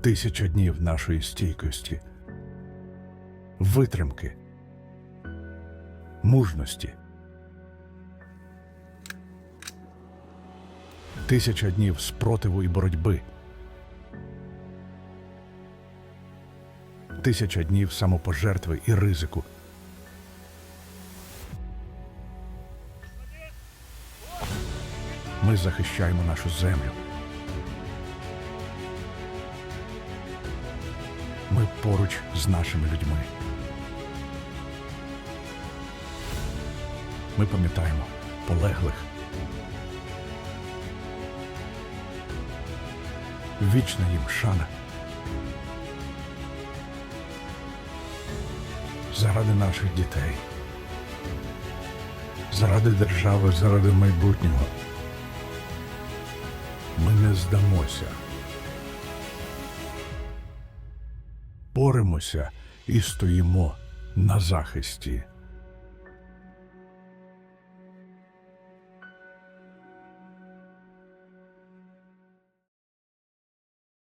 Тисяча днів нашої стійкості, витримки, мужності. Тисяча днів спротиву і боротьби. Тисяча днів самопожертви і ризику. Ми захищаємо нашу землю. Ми поруч з нашими людьми. Ми пам'ятаємо полеглих. Вічна їм шана. Заради наших дітей. Заради держави, заради майбутнього. Ми не здамося. Боремося і стоїмо на захисті.